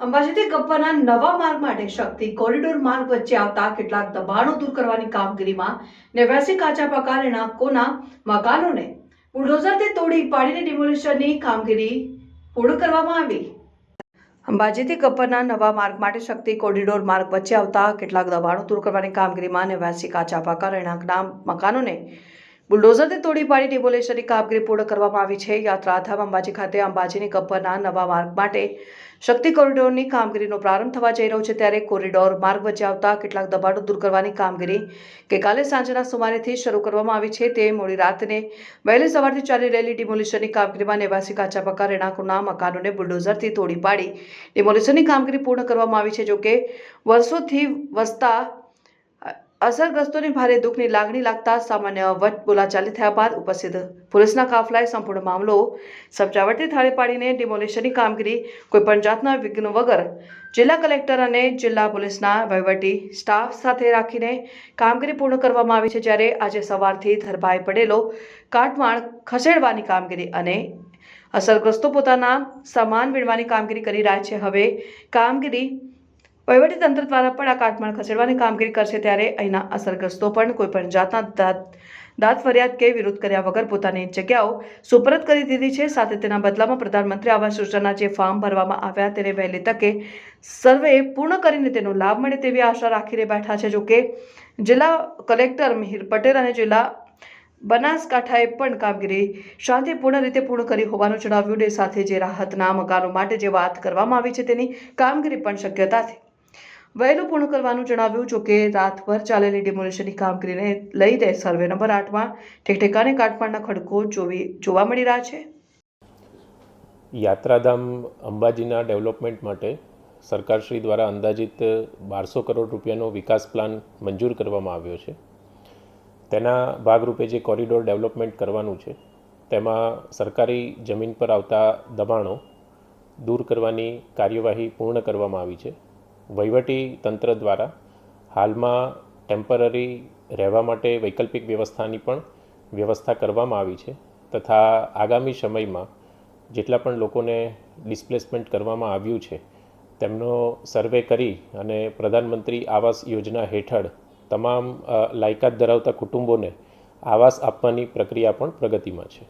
અંબાજીથી ગબ્બરના નવા માર્ગ માટે શક્તિ કોરિડોર માર્ગ વચ્ચે આવતા કેટલાક દબાણો દૂર કરવાની કામગીરીમાં નેવ્યાસી કાચા પાકા રહેણાંકોના મકાનોને બુલડોઝરથી તોડી પાડીને ડિમોલિશનની કામગીરી પૂર્ણ કરવામાં આવી. અંબાજીથી ગબ્બરના નવા માર્ગ માટે શક્તિ કોરિડોર માર્ગ વચ્ચે આવતા કેટલાક દબાણો દૂર કરવાની કામગીરીમાં નેવ્યાસી કાચા પાકા રહેણાંકના મકાનોને બુલડોઝરથી તોડી પાડી ડિમોલેશનની કામગીરી પૂર્ણ કરવામાં આવી છે. યાત્રાધામ અંબાજી ખાતે અંબાજીની ગબ્બરના નવા માર્ગ માટે શક્તિ કોરિડોરની કામગીરીનો પ્રારંભ થવા જઈ રહ્યો છે. ત્યારે કોરિડોર માર્ગ વચ્ચે આવતા કેટલાક દબાણો દૂર કરવાની કામગીરી ગઈકાલે સાંજના સુમારેથી શરૂ કરવામાં આવી છે. તે મોડી રાતને વહેલી સવારથી ચાલી રહેલી ડિમોલિશનની કામગીરીમાં નેવાસી કાચા પાકા રહેણાંકોના મકાનોને બુલડોઝરથી તોડી પાડી ડિમોલિશનની કામગીરી પૂર્ણ કરવામાં આવી છે. જોકે વર્ષોથી વસતા અસરગ્રસ્તોને ભારે દુઃખની લાગણી લાગતા સામાન્ય વટ બોલાચાલી થયા બાદ ઉપસ્થિત પોલીસના કાફલાએ સંપૂર્ણ મામલો સમજાવટથી થાળે પાડીને ડિમોલિશનની કામગીરી કોઈપણ જાતના વિઘ્ન વગર જિલ્લા કલેક્ટર અને જિલ્લા પોલીસના વહીવટી સ્ટાફ સાથે રાખીને કામગીરી પૂર્ણ કરવામાં આવી છે જ્યારે આજે સવારથી ધરભાઈ પડેલો કાટમાળ ખસેડવાની કામગીરી અને અસરગ્રસ્તો પોતાના સામાન વીણવાની કામગીરી કરી રહ્યા છે. હવે કામગીરી તંત્ર દ્વારા પણ આ કાટમાળ ખસેડવાની કામગીરી કરશે ત્યારે અહીંના અસરગ્રસ્તો પણ કોઈપણ જાતના દાંત દાંત ફરિયાદ કે વિરોધ કર્યા વગર પોતાની જગ્યાઓ સુપરત કરી દીધી છે. સાથે તેના બદલામાં પ્રધાનમંત્રી આવાસ યોજનાના જે ફોર્મ ભરવામાં આવ્યા તેને વહેલી તકે સર્વે પૂર્ણ કરીને તેનો લાભ મળે તેવી આશા રાખીને બેઠા છે. જોકે જિલ્લા કલેક્ટર મિહિર પટેલ અને જિલ્લા બનાસકાંઠાએ પણ કામગીરી શાંતિપૂર્ણ રીતે પૂર્ણ કરી હોવાનું જણાવ્યું. ને સાથે જે રાહતના મકાનો માટે જે વાત કરવામાં આવી છે તેની કામગીરી પણ શક્યતાથી વહેલું પૂર્ણ કરવાનું જણાવ્યું, જોકે રાતભર ચાલેલી ડિમોલિશનની કામગીરીને લઈને સર્વે નંબર આઠમાં ઠેકઠેકાને કાટમાળના ખડકો જોવી, જોવા મળી રહ્યા છે. યાત્રાધામ અંબાજીના ડેવલપમેન્ટ માટે સરકારશ્રી દ્વારા અંદાજિત બારસો કરોડ રૂપિયાનો વિકાસ પ્લાન મંજૂર કરવામાં આવ્યો છે. તેના ભાગરૂપે જે કોરિડોર ડેવલપમેન્ટ કરવાનું છે, તેમાં સરકારી જમીન પર આવતા દબાણો દૂર કરવાની કાર્યવાહી પૂર્ણ કરવામાં આવી છે. વહીવટી તંત્ર દ્વારા હાલમાં ટેમ્પરરી રહેવા માટે વૈકલ્પિક વ્યવસ્થાની પણ વ્યવસ્થા કરવામાં આવી છે તથા આગામી સમયમાં જેટલા પણ લોકોને ડિસ્પ્લેસમેન્ટ કરવામાં આવ્યું છે, તેમનો સર્વે કરી અને પ્રધાનમંત્રી આવાસ યોજના હેઠળ તમામ લાયકાત ધરાવતા કુટુંબોને આવાસ આપવાની પ્રક્રિયા પણ પ્રગતિમાં છે.